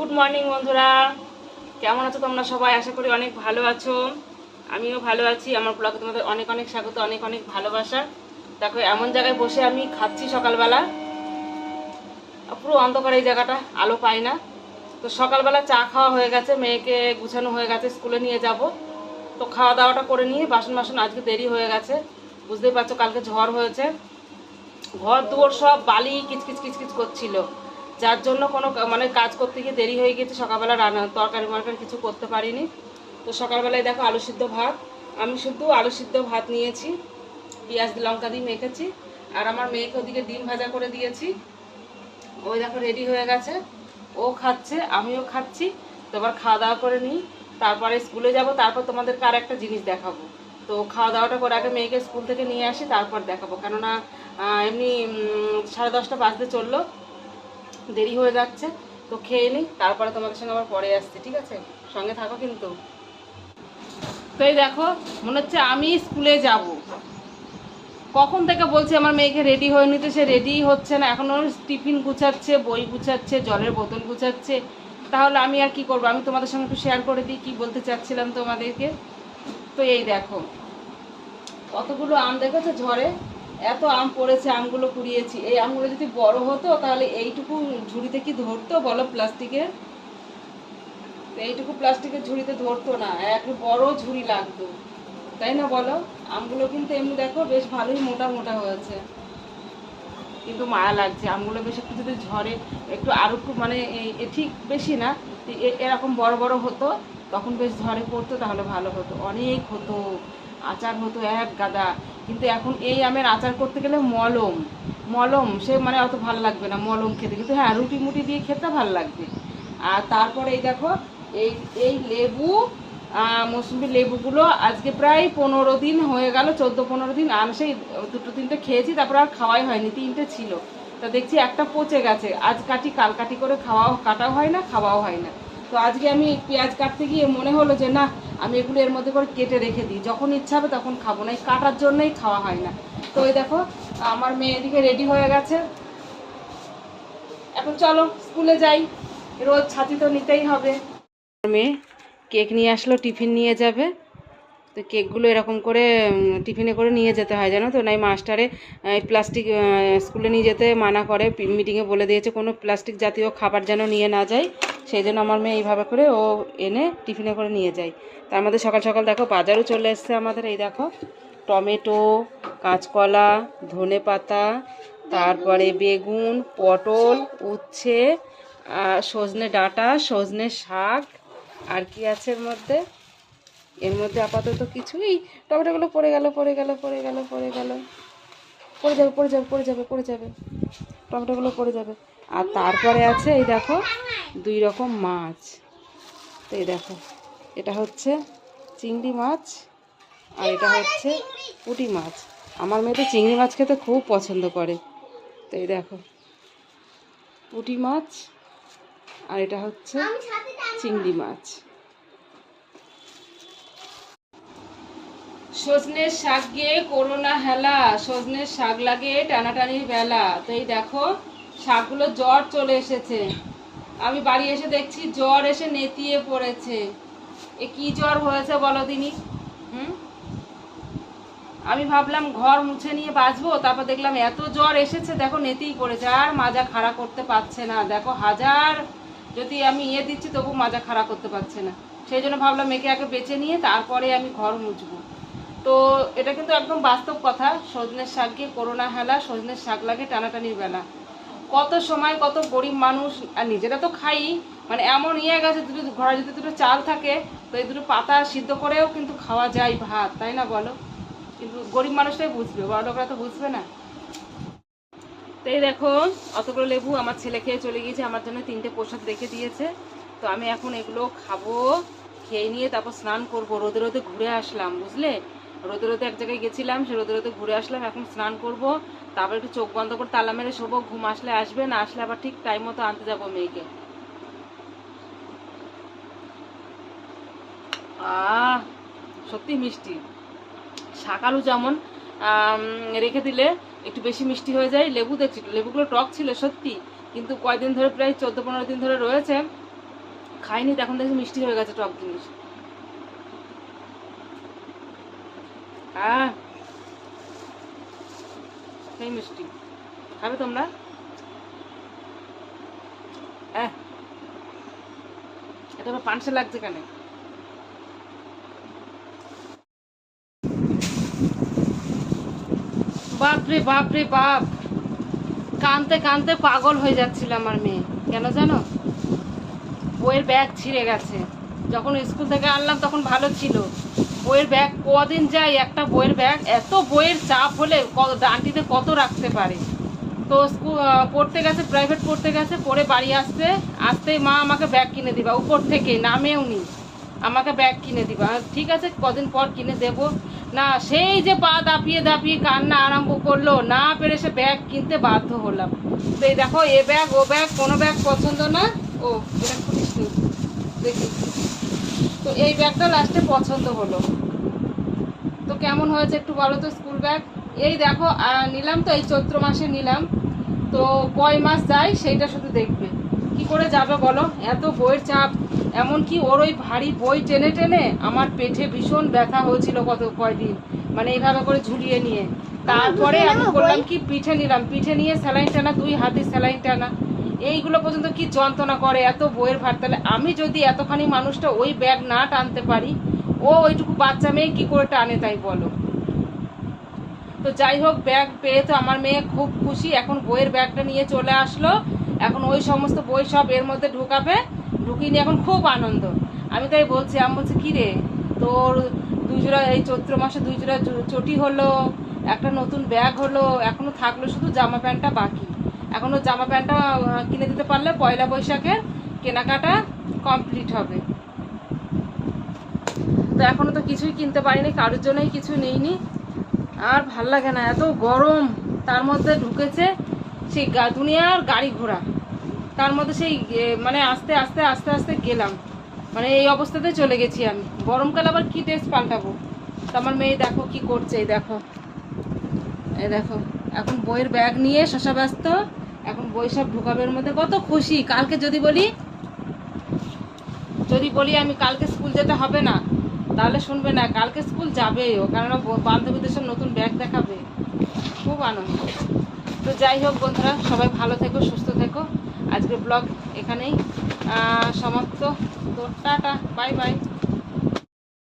Good morning বন্ধুরা। কেমন আছো তোমরা সবাই? আশা করি অনেক ভালো আছো। আমিও ভালো আছি। আমার ব্লগে তোমাদের অনেক অনেক স্বাগত, অনেক অনেক ভালোবাসা। দেখো, এমন জায়গায় বসে আমি খাচ্ছি সকালবেলা। পুরো অন্ধকার এই জায়গাটা, আলো পাই না। তো সকালবেলা চা খাওয়া হয়ে গেছে, মেয়েকে গুছানো হয়ে গেছে, স্কুলে নিয়ে যাব। তো খাওয়া দাওয়াটা করে নিয়ে বাসন বাসন আজকে দেরি হয়ে গেছে। বুঝতেই পারছ, কালকে ঝড় হয়েছে। ঘর দুয়ার সব বালি কিচকিচ কিচকিচ করছিল। যার জন্য কোনো মানে কাজ করতে গিয়ে দেরি হয়ে গেছে সকালবেলা রান্না, তরকারি মরকারি কিছু করতে পারিনি। তো সকালবেলায় দেখো আলু সিদ্ধ ভাত। আমি শুধু আলু সিদ্ধ ভাত নিয়েছি, পেঁয়াজ, লঙ্কা দিয়ে মেখেছি, আর আমার মেয়েকে ওদিকে ডিম ভাজা করে দিয়েছি। ওই দেখো রেডি হয়ে গেছে। ও খাচ্ছে, আমিও খাচ্ছি। তো এবার খাওয়া দাওয়া করে নিই। তারপরে স্কুলে যাব, তারপর তোমাদেরকে আর একটা জিনিস দেখাবো। তো খাওয়া দাওয়াটা করে আগে মেয়েকে স্কুল থেকে নিয়ে আসি, তারপর দেখাবো। কেননা এমনি সাড়ে দশটা বাজতে চলল। দেরি হয়ে যাচ্ছে, তো খেয়ে নিই, তারপরে তোমাদের সঙ্গে আবার পরে আসছি, ঠিক আছে? সঙ্গে থাকো কিন্তু। তো এই দেখো, মনে হচ্ছে আমি স্কুলে যাব। কখন থেকে বলছি আমার মেয়েকে রেডি হয়ে নিতে, সে রেডি হচ্ছে না। এখন ওর টিফিন গুছাচ্ছে, বই গুছাচ্ছে, জলের বোতল গুছাচ্ছে। তাহলে আমি আর কি করব? আমি তোমাদের সঙ্গে একটু শেয়ার করে দিই, কি বলতে চাচ্ছিলাম তোমাদেরকে? তো এই দেখো, কতগুলো আম দেখেছ ঝড়ে? এত আম পড়েছে, আমগুলো কুড়িয়েছি। এই আমগুলো যদি বড় হতো, তাহলে এইটুকু ঝুড়িতে কি ধরতো বলো প্লাস্টিকের? এইটুকু প্লাস্টিকের ঝুড়িতে ধরতো না, এক বড় ঝুড়ি লাগতো। তাই না বলো? আমগুলো কিন্তু এমনি দেখো বেশ ভালোই মোটা মোটা হয়েছে। কিন্তু মায়া লাগছে, আমগুলো বেশ একটু যদি ঝড়ে একটু আরও একটু মানে ঠিক বেশি না এরকম বড় বড় হতো, তখন বেশ ঝড়ে পড়তো, তাহলে ভালো হতো। অনেক হতো। আচার হতো এক গাদা। কিন্তু এখন এই আমের আচার করতে গেলে মলম। মলম, সে মানে অত ভালো লাগবে না মলম খেতে। কিন্তু হ্যাঁ রুটি মুটি দিয়ে খেতে ভালো লাগবে। আর তারপরে এই দেখো, এই এই লেবু মৌসুমি লেবুগুলো আজকে প্রায় পনেরো দিন হয়ে গেল, চোদ্দ, পনেরো দিন। আমি সেই দুটো তিনটে খেয়েছি, তারপর আর খাওয়াই হয়নি, তিনটে ছিল। তা দেখছি একটা পচে গেছে। আজ কাটি, কাল কাটি করে খাওয়াও, কাটাও হয় না, খাওয়াও হয় না। তো আজকে আমি পেঁয়াজ কাটতে গিয়ে মনে হলো যে না, আমি এগুলো এর মধ্যে করে কেটে রেখে দিই। যখন ইচ্ছা হবে তখন খাব, না এই কাটার জন্যই খাওয়া হয় না। তো ওই দেখো, আমার মেয়ে এদিকে রেডি হয়ে গেছে। এখন চলো স্কুলে যাই। রোজ ছাতি তো নিতেই হবে। মেয়ে কেক নিয়ে আসলো টিফিন নিয়ে যাবে। তো কেকগুলো এরকম করে টিফিনে করে নিয়ে যেতে হয়, জানো তো? নাই, মাস্টারে প্লাস্টিক স্কুলে নিয়ে যেতে মানা করে মিটিংয়ে বলে দিয়েছে, কোনো প্লাস্টিক জাতীয় খাবার যেন নিয়ে না যায়। সেই জন্য আমার মেয়ে এইভাবে করে ও এনে টিফিনে করে নিয়ে যায়। তার মধ্যে সকাল সকাল দেখো, বাজারও চলে এসছে আমাদের, এই দেখো। টমেটো, কাঁচকলা, ধনে পাতা, তারপরে বেগুন, পটল, উচ্ছে সজনে ডাঁটা, সজনে শাক, আর কি আছে এর মধ্যে? এর মধ্যে আপাতত কিছুই। টমেটোগুলো পড়ে গেল পড়ে গেল পড়ে গেল পড়ে গেল। পড়ে যাবে পড়ে যাবে পড়ে যাবে পড়ে যাবে। টমেটোগুলো পড়ে যাবে। আর তারপরে আছে এই দেখো, দুই রকম মাছ। তো এই দেখো, এটা হচ্ছে চিংড়ি মাছ আর এটা হচ্ছে পুঁটি মাছ। আমার মেয়ে তো চিংড়ি মাছ খেতে খুব পছন্দ করে। তো এই দেখো, পুঁটি মাছ আর এটা হচ্ছে চিংড়ি মাছ। সজনের শাক গিয়ে করোনা হেলা সজনের শাক লাগে টানাটানির বেলা। তো এই দেখো, শাকগুলো জ্বর চলে এসেছে। আমি বাড়ি এসে দেখছি জ্বর এসে নেতিয়ে পড়েছে। এ কি জ্বর হয়েছে বলো দিনি? হুম? আমি ভাবলাম ঘর মুছে নিয়ে বাঁচবো, তারপর দেখলাম এত জ্বর এসেছে, দেখো নেতেই পড়েছে, আর মাজা খাড়া করতে পারছে না। দেখো হাজার, যদি আমি ইয়ে দিচ্ছি, তবু মাজা খাড়া করতে পারছে না। সেই জন্য ভাবলাম মেয়েকে আগে বেঁচে নিয়ে তারপরে আমি ঘর মুছবো। তো এটা কিন্তু একদম বাস্তব কথা। সজনের শাক গিয়ে করোনা হেলা, সজনের শাক লাগে টানাটানির বেলা। কত সময় কত গরিব মানুষ, আর নিজেরা তো খাই মানে এমন ইয়ে গেছে, দুটো ঘরে যদি দুটো চাল থাকে, তো এই দুটো পাতা সিদ্ধ করেও কিন্তু খাওয়া যায় ভাত, তাই না বলো? কিন্তু গরিব মানুষটাই বুঝবে, বড় লোকরা তো বুঝবে না। তো এই দেখো, অতগুলো লেবু আমার ছেলে খেয়ে চলে গিয়েছে, আমার জন্য তিনটে প্রসাদ রেখে দিয়েছে। তো আমি এখন এগুলো খাব, খেয়ে নিয়ে তারপর স্নান করব, রোদে রোদে ঘুরে আসলাম, বুঝলে? রোদে রোদে এক জায়গায় গেছিলাম, সে রোদে রোদে ঘুরে আসলাম, এখন স্নান করব, তারপর একটু চোখ বন্ধ করে তালা মেরে শোবো, ঘুম আসলে আসবে, না আসলে আবার ঠিক টাইম মতো আনতে যাব মেয়েকে। সত্যি মিষ্টি। শাকালু যেমন রেখে দিলে একটু বেশি মিষ্টি হয়ে যায়, লেবু দেখছি লেবুগুলো টক ছিল সত্যি, কিন্তু কয়দিন ধরে, প্রায় চোদ্দ পনেরো দিন ধরে রয়েছে, খাইনি, তো এখন দেখছি মিষ্টি হয়ে গেছে টক জিনিস। আহ। সেই মিষ্টি, খাবে তোমরা? হ্যাঁ এটা আবার পানসে লাগছে কেন? বাপরে বাপরে, বাপ। কানতে কানতে পাগল হয়ে যাচ্ছিল আমার মেয়ে, কেন জানো? বইয়ের ব্যাগ ছিঁড়ে গেছে। যখন স্কুল থেকে আনলাম তখন ভালো ছিল। বইয়ের ব্যাগ, কদিন যায় একটা বইয়ের ব্যাগ, এত বইয়ের চাপ হলে ডান্টিতে কত রাখতে পারে? তো পড়তে গেছে প্রাইভেট পড়তে গেছে, পড়ে বাড়ি আসতে, আসতেই মা আমাকে ব্যাগ কিনে দিবা, উপর থেকে, নামেও নি। আমাকে ব্যাগ কিনে দিবা। ঠিক আছে, কদিন পর কিনে দেব। না, সেই যে পা দাপিয়ে দাপিয়ে কান্না আরম্ভ করল, না পেরে সে ব্যাগ কিনতে বাধ্য হলাম। তো এই দেখো, এ ব্যাগ, ও ব্যাগ, কোনো ব্যাগ পছন্দ না। ও, এটা খুলিস দেখি। তো এই ব্যাগটা লাস্টে পছন্দ হলো। তো কেমন হয়েছে একটু বলো তো স্কুল ব্যাগ এই দেখো নিলাম তো এই চৈত্র মাসে নিলাম। তো কয় মাস যায় সেইটা শুধু দেখবে। কি করে যাবে বলো? এত বইয়ের চাপ। এমনকি ওর ওই ভারী বই টেনে টেনে আমার পেটে ভীষণ ব্যথা হয়েছিল কত কয়দিন মানে এইভাবে করে ঝুলিয়ে নিয়ে। তারপরে আমি করলাম কি পিঠে নিলাম। পিঠে নিয়ে স্যালাইন টানা দুই হাতে স্যালাইন টানা। এইগুলো পর্যন্ত কি যন্ত্রণা করে, এত বইয়ের ভার। তাহলে আমি যদি এতখানি মানুষটা ওই ব্যাগ না টানতে পারি, ও ওইটুকু বাচ্চা মেয়ে কি করে টানে তাই বলো? তো যাই হোক, ব্যাগ পেয়ে তো আমার মেয়ে খুব খুশি। এখন বইয়ের ব্যাগটা নিয়ে চলে আসলো। এখন ওই সমস্ত বই সব এর মধ্যে ঢুকাবে। ঢুকিয়ে নিয়ে এখন খুব আনন্দ। আমি তাই বলছি, আমি বলছি, কী রে? তোর দুই জোড়া এই চৈত্র মাসে দুই জোড়া চটি হলো, একটা নতুন ব্যাগ হলো, এখনও থাকল শুধু জামা প্যান্টটা বাকি। এখনও জামা প্যান্টটা কিনে দিতে পারলে পয়লা বৈশাখের কেনাকাটা কমপ্লিট হবে। তো এখনও তো কিছুই কিনতে পারিনি, কারোর জন্যই কিছু নেইনি। আর ভালো লাগে না, এত গরম, তার মধ্যে ঢুকেছে সেই দুনিয়ার গাড়ি ঘোড়া। তার মধ্যে সেই মানে আস্তে আস্তে আস্তে আস্তে গেলাম। মানে এই অবস্থাতে চলে গেছি আমি। গরমকাল আবার কি ড্রেস পাল্টাবো? তো আমার মেয়ে দেখো কি করছে, এই দেখো। এই দেখো, এখন বইয়ের ব্যাগ নিয়ে শশা ব্যস্ত এখন বৈশাখ ঢুকাবের মধ্যে। কত খুশি। কালকে যদি বলি যদি বলি আমি কালকে স্কুল যেতে হবে না, তাহলে শুনবে না, কালকে স্কুল যাবেই ও। কেননা বান্ধবীদের সব নতুন ব্যাগ দেখাবে। খুব আনন্দ। তো যাই হোক বন্ধুরা, সবাই ভালো থেকো, সুস্থ থেকো। আজকের ব্লগ এখানেই সমাপ্ত। তো টাটা, বাই বাই।